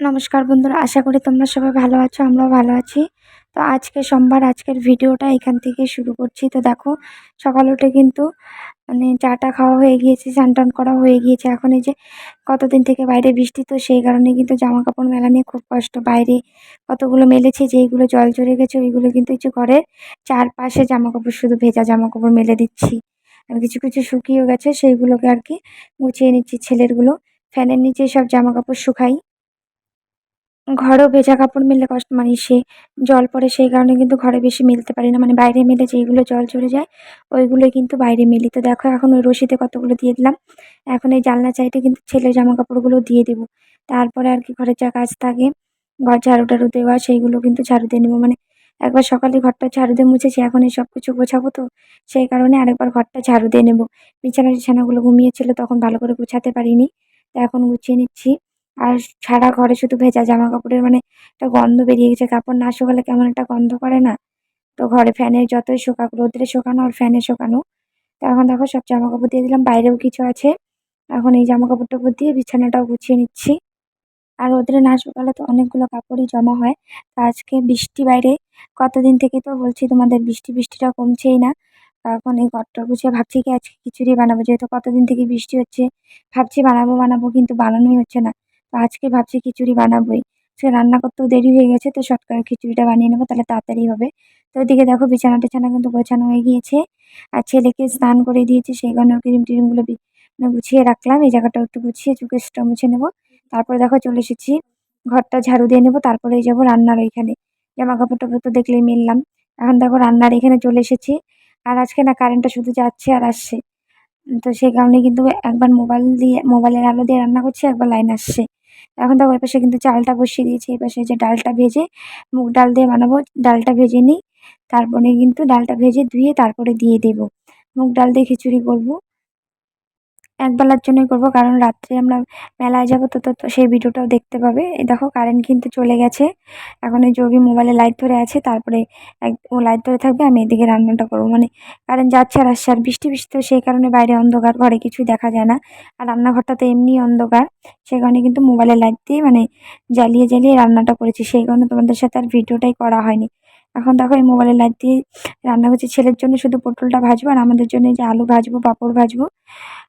নমস্কার বন্ধুরা, আশা করি তোমরা সবাই ভালো আছো, আমরাও ভালো আছি। তো আজকে সোমবার, আজকের ভিডিওটা এখান থেকে শুরু করছি। তো দেখো, সকাল উঠে কিন্তু মানে চাটা খাওয়া হয়ে গিয়েছে, স্নান করা হয়ে গিয়েছে। এখন এই যে কতদিন থেকে বাইরে বৃষ্টি, তো সেই কারণে কিন্তু জামা কাপড় মেলা নিয়ে খুব কষ্ট। বাইরে কতগুলো মেলেছে, যেইগুলো জল চড়ে গেছে, ওইগুলো কিন্তু যে ঘরের চারপাশে জামা কাপড় শুধু ভেজা জামা কাপড় মেলে দিচ্ছি। আর কিছু কিছু শুকিয়েও গেছে, সেইগুলোকে আর কি গুছিয়ে নিচ্ছি, ছেলেরগুলো। ফ্যানের নিচে সব জামা কাপড় শুকাই। ঘরেও ভেজা কাপড় মেললে কষ্ট মানে সে জল পড়ে সেই কারণে কিন্তু ঘরে বেশি মেলতে পারি না। মানে বাইরে মেলে যেইগুলো জল চলে যায়, ওইগুলোই কিন্তু বাইরে মেলি। তো দেখো, এখন ওই রশিতে কতগুলো দিয়ে দিলাম। এখন এই জানলা চাইতে কিন্তু ছেলের জামা কাপড়গুলো দিয়ে দেবো। তারপরে আর কি ঘরের যা কাজ থাকে, ঘর ঝাড়ু টাড়ু দেওয়া, সেইগুলো কিন্তু ঝাড়ু দিয়ে নেব। মানে একবার সকালে ঘরটা ঝাড়ু দিয়ে মুছেছি, এখন এই সব কিছু গোছাবো তো, সেই কারণে আরেকবার ঘরটা ঝাড়ু দিয়ে নেব। বিছানা টিছানাগুলো ঘুমিয়েছিল, তখন ভালো করে গুছাতে পারিনি। তো এখন গুছিয়ে নিচ্ছি। আর সারা ঘরে শুধু ভেজা জামা কাপড়ের মানে একটা গন্ধ বেরিয়ে গেছে। কাপড় না শুকালে কেমন একটা গন্ধ করে না? তো ঘরে ফ্যানে যতই শুকাক, রোদ্রে শুকানো আর ফ্যানে শুকানো। তো এখন দেখো সব জামা কাপড় দিয়ে দিলাম, বাইরেও কিছু আছে। এখন এই জামা কাপড় টাপড় দিয়ে বিছানাটাও গুছিয়ে নিচ্ছি। আর রোদ্রে না শুকালে তো অনেকগুলো কাপড়ই জমা হয়। তো আজকে বৃষ্টি বাইরে, কতদিন থেকে তো বলছি তোমাদের বৃষ্টি বৃষ্টিটা কমছেই না। এখন এই ঘরটা গুছিয়ে ভাবছি কি আজকে খিচুড়ি বানাবো, যেহেতু কতদিন থেকে বৃষ্টি হচ্ছে, ভাবছি বানাবো বানাবো কিন্তু বানানোই হচ্ছে না। তো আজকে ভাবছি খিচুড়ি বানাবোই। সে রান্না করতেও দেরি হয়ে গেছে, তো শর্ট করে খিচুড়িটা বানিয়ে নেব, তাহলে তাড়াতাড়ি হবে। তো ওইদিকে দেখো বিছানা টিছানা কিন্তু গোছানো হয়ে গিয়েছে, আর ছেলেকে স্নান করে দিয়েছি, সেই কারণে ক্রিম টিরিমগুলো মানে গুছিয়ে রাখলাম, এই জায়গাটা একটু গুছিয়ে চুকে সেটা মুছে নেব। তারপরে দেখো চলে এসেছি, ঘরটা ঝাড়ু দিয়ে নেব তারপরে যাব রান্নার ওইখানে। জামা কাপড় টাপড় তো দেখলেই মিললাম। এখন দেখো রান্নার এখানে চলে এসেছি, আর আজকে না কারেন্টটা শুধু যাচ্ছে আর আসছে। তো সেই কারণে কিন্তু একবার মোবাইল দিয়ে, মোবাইলের আলো দিয়ে রান্না করছি, একবার লাইন আসছে। এখন দেখো এপাশে কিন্তু চালটা বসিয়ে দিয়েছি, এপাশে যে ডালটা ভেজে, মুগ ডাল দিয়ে বানাবো, ডালটা ভেজে নিই, তারপরে কিন্তু ডালটা ভেজে ধুয়ে তারপরে দিয়ে দেব। মুগ ডাল দিয়ে খিচুড়ি করব। একবেলার জন্যই করব, কারণ রাত্রে আমরা মেলায় যাব, তো তো সেই ভিডিওটাও দেখতে পাবে। এই দেখো কারেন্ট কিন্তু চলে গেছে। এখন এই যোগী মোবাইলে লাইট ধরে আছে, তারপরে এক, ও লাইট ধরে থাকবে, আমি এদিকে রান্নাটা করব। মানে কারেন্ট যাচ্ছে আর আসছে, আর বৃষ্টি বৃষ্টি, তো সেই কারণে বাইরে অন্ধকার, ঘরে কিছুই দেখা যায় না। আর রান্নাঘরটা তো এমনি অন্ধকার, সেই কারণে কিন্তু মোবাইলে লাইট দিয়ে মানে জ্বালিয়ে জ্বালিয়ে রান্নাটা করেছি। সেই কারণে তোমাদের সাথে আর ভিডিওটাই করা হয়নি। এখন দেখো এই মোবাইলে লাইট দিয়ে রান্না করছি ছেলের জন্য শুধু পটলটা ভাজবো আর আমাদের জন্য যে আলু ভাজবো, পাঁপড় ভাজবো।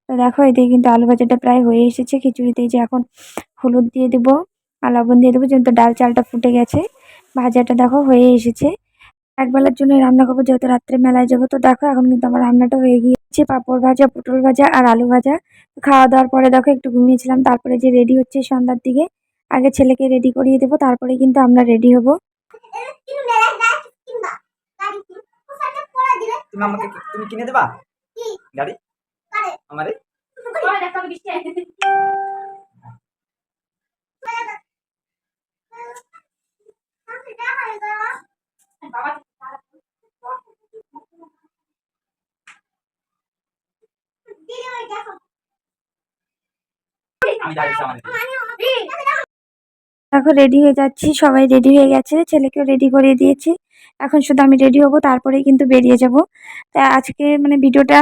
তো দেখো এদিকে কিন্তু আলু ভাজাটা প্রায় হয়ে এসেছে। খিচুড়িতে যে এখন হলুদ দিয়ে দেবো আর লবণ দিয়ে দেবো। যেহেতু ডাল চালটা ফুটে গেছে, ভাজাটা দেখো হয়ে এসেছে। একবেলার জন্য রান্না করব, যেহেতু রাত্রে মেলায় যাব। তো দেখো এখন কিন্তু আমার রান্নাটা হয়ে গিয়েছে। পাঁপড় ভাজা, পটল ভাজা আর আলু ভাজা। খাওয়া দাওয়ার পরে দেখো একটু ঘুমিয়েছিলাম। তারপরে যে রেডি হচ্ছে সন্ধ্যার দিকে, আগে ছেলেকে রেডি করিয়ে দেবো। তারপরে কিন্তু আমরা রেডি হব। তুমি আমাকে তুমি কিনে দেবা? গাড়ি? আমারে? আমি দাঁড়িয়েছি আমারে দেখো রেডি হয়ে যাচ্ছি, সবাই রেডি হয়ে গেছে, ছেলেকেও রেডি করিয়ে দিয়েছি। এখন শুধু আমি রেডি হব, তারপরেই কিন্তু বেরিয়ে যাব। তা আজকে মানে ভিডিওটা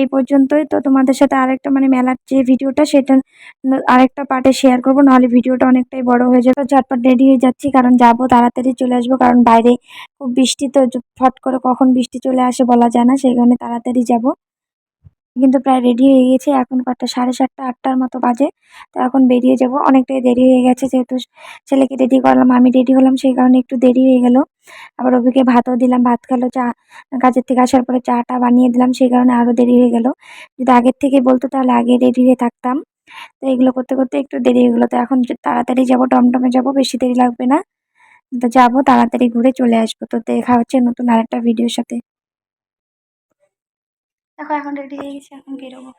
এই পর্যন্তই। তো তোমাদের সাথে আরেকটা মানে মেলার যে ভিডিওটা, সেটা আরেকটা পার্টে শেয়ার করব। নাহলে ভিডিওটা অনেকটাই বড় হয়ে যাবে। ঝটপট রেডি হয়ে যাচ্ছি, কারণ যাব, তাড়াতাড়ি চলে আসব। কারণ বাইরে খুব বৃষ্টি, তো ফট করে কখন বৃষ্টি চলে আসে বলা যায় না, সেই কারণে তাড়াতাড়ি যাব। কিন্তু প্রায় রেডি হয়ে গেছে এখন কটা? সাড়ে সাতটা, আটটার মতো বাজে। তো এখন বেরিয়ে যাব। অনেকটাই দেরি হয়ে গেছে যেহেতু ছেলেকে রেডি করলাম, আমি রেডি হলাম, সেই কারণে একটু দেরি হয়ে গেল। আবার অভিকে ভাতও দিলাম, ভাত খেলো, চা, কাজের থেকে আসার পরে চাটা বানিয়ে দিলাম, সেই কারণে আরও দেরি হয়ে গেল। যদি আগের থেকে বলতো তাহলে আগে রেডি হয়ে থাকতাম। তো এগুলো করতে করতে একটু দেরি হয়ে গেলো। তো এখন তাড়াতাড়ি যাব, টমটমে যাব, বেশি দেরি লাগবে না। তো যাব, তাড়াতাড়ি ঘুরে চলে আসব। তো দেখা হচ্ছে নতুন আরেকটা ভিডিওর সাথে। দেখো এখন রেডি হয়ে গেছে এখন বেরোবো।